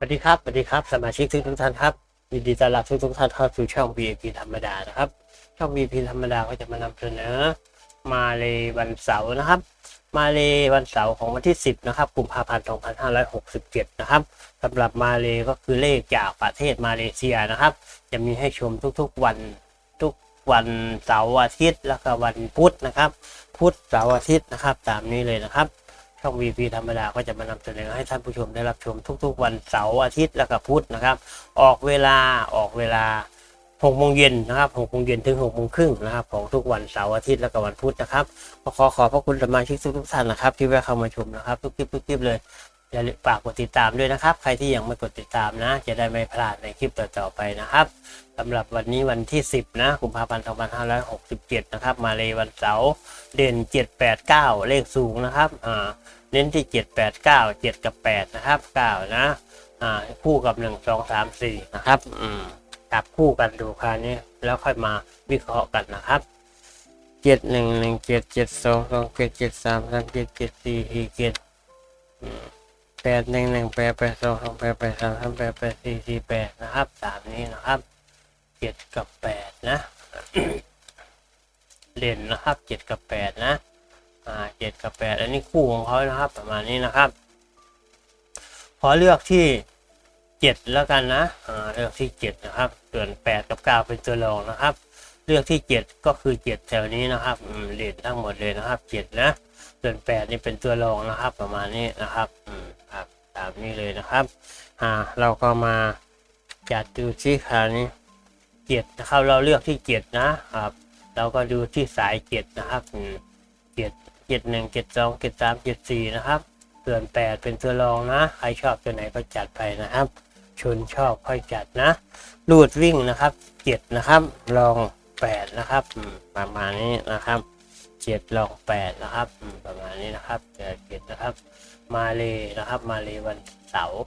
สวัสดีครับ สวัสดีครับ สมาชิกทุกท่านครับยินดีต้อนรับทุกทุกท่านเข้าสู่ช่อง VIP ธรรมดานะครับ ช่อง VIP ธรรมดาก็จะมานำเสนอ มาเลยวันเสาร์นะครับ มาเลยวันเสาร์ของวันที่ 10 นะครับกุมภาพันธ์2567 นะครับสำหรับมาเลยก็คือเลขจากประเทศมาเลเซียนะครับ จะมีให้ชมทุกๆวันทุกวันเสาร์อาทิตย์แล้วก็วันพุธนะครับ พุธเสาร์อาทิตย์นะครับ ตามนี้เลยนะครับ ช่อง VP ธรรมดาก็จะมานำเสนอให้ท่านผู้ชมได้รับชมทุกๆ วันเสาร์อาทิตย์และก็พุธนะครับ ออกเวลาออกเวลา6โมงเย็นนะครับ6โมงเย็นถึง6โมงครึ่งนะครับของทุกวันเสาร์อาทิตย์และก็วันพุธนะครับขอขอบพระคุณสมาชิกทุกท่านนะครับ ที่แวะเข้ามาชมนะครับ ทุกคลิปทุกคลิปเลย อย่าลืมฝากกดติดตามด้วยนะครับ ใครที่ยังไม่กดติดตามนะ จะได้ไม่พลาดในคลิปต่อๆไปนะครับสำหรับวันนี้วันที่ 10 นะกุมภาพันธ์2567 นะครับ มาเลยวันเสาร์เด่น 789 เลขสูงนะครับอ่าเน้นที่เจ็ดแปดเก้าเจ็ดกับแปดนะครับเก้านะอ่าคู่กับหนึ่งสองสามสี่นะครับอืมจับคู่กันดูคราวนี้แล้วค่อยมาวิเคราะห์กันนะครับเจ็ดหนึ่งหนึ่งเจ็ดเจ็ดสองสองเจ็ดเจ็ดสามสามเจ็ดเจ็ดสี่สี่เจ็ด ดหนึ่งหนึ่งแปดแปดสองสองแปดแปดสามสามแปดแปดสี่สี่แปดนะครับตามนี้นะครับเจ็ดกับแปดนะเด่นนะครับเจ็ดกับแปดนะอ่าเจ็ดกับแปดอันนี้คู่ของเขานะครับ ประมาณนี้นะครับ ขอเลือกที่เจ็ดแล้วกันนะอ่าเลือกที่เจ็ดนะครับส่วนแปดกับเก้าเป็นตัวรองนะครับ เลือกที่เจ็ดก็คือเจ็ดแถวนี้นะครับเด่นทั้งหมดเลยนะครับเจ็ดนะส่วนแปดนี่เป็นตัวรองนะครับ ประมาณนี้นะครับ ตามนี้เลยนะครับ อ่า เราก็มาจัดดูที่คราวนี้เจ็ดนะครับ เราเลือกที่เจ็ดนะครับ เราก็ดูที่สายเจ็ดนะครับอืมเจ็ดเจ็ดหนึ่งเจ็ดสองเจ็ดสามเจ็ดสี่นะครับส่วนแปดเป็นตัวรองนะ ใครชอบตัวไหนก็จัดไปนะครับ ชนชอบค่อยจัดนะลูดวิ่งนะครับเจ็ดนะครับ รองแปดนะครับ ประมาณนี้นะครับ เจ็ดรองแปดนะครับประมาณนี้นะครับเจ็ดนะครับ มาเลยนะครับ มาเลยวันเสาร์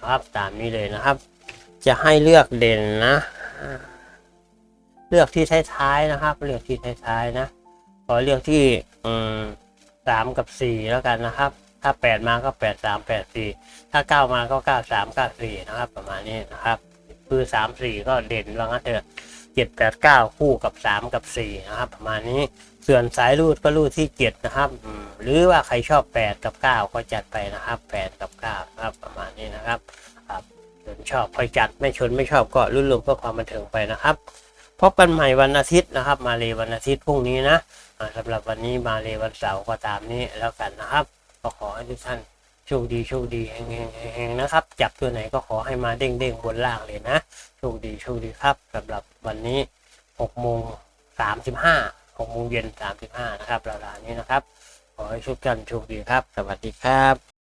นะครับตามนี้เลยนะครับ จะให้เลือกเด่นนะ เลือกที่ท้ายๆนะครับ เลือกที่ท้ายๆนะขอเลือกที่อสามกับสี่แล้วกันนะครับ ถ้าแปดมาก็แปดสามแปดสี่ถ้าเก้ามาก็เก้าสามเก้าสี่นะครับ ประมาณนี้นะครับ คือสามสี่ก็เด่นว่างั้นเถอะ เจ็ดแปดเก้าคู่กับสามกับสี่นะครับ ประมาณนี้ส่วนสายรูดก็รูดที่เจ็ดนะครับ หรือว่าใครชอบแปดกับเก้าก็จัดไปนะครับแปดกับเก้านะครับประมาณนี้นะครับครับส่วนชอบค่อยจัดไม่ชนไม่ชอบก็รุ่นรวมเพื่อความบันเทิงไปนะครับพบกันใหม่วันอาทิตย์นะครับ มาเลวันอาทิตย์พรุ่งนี้นะอ่าสำหรับวันนี้มาเลวันเสาร์ก็ตามนี้แล้วกันนะครับก็ขอให้ทุกท่าน โชคดีโชคดีแหงแหงๆนะครับ จับตัวไหนก็ขอให้มาเด้งเด้งๆบนล่างเลยนะ โชคดีโชคดีครับสำหรับวันนี้6โมง35 6โมงเย็น35นะครับราวๆนี้นะครับ ขอให้ทุกท่านโชคดีครับ สวัสดีครับ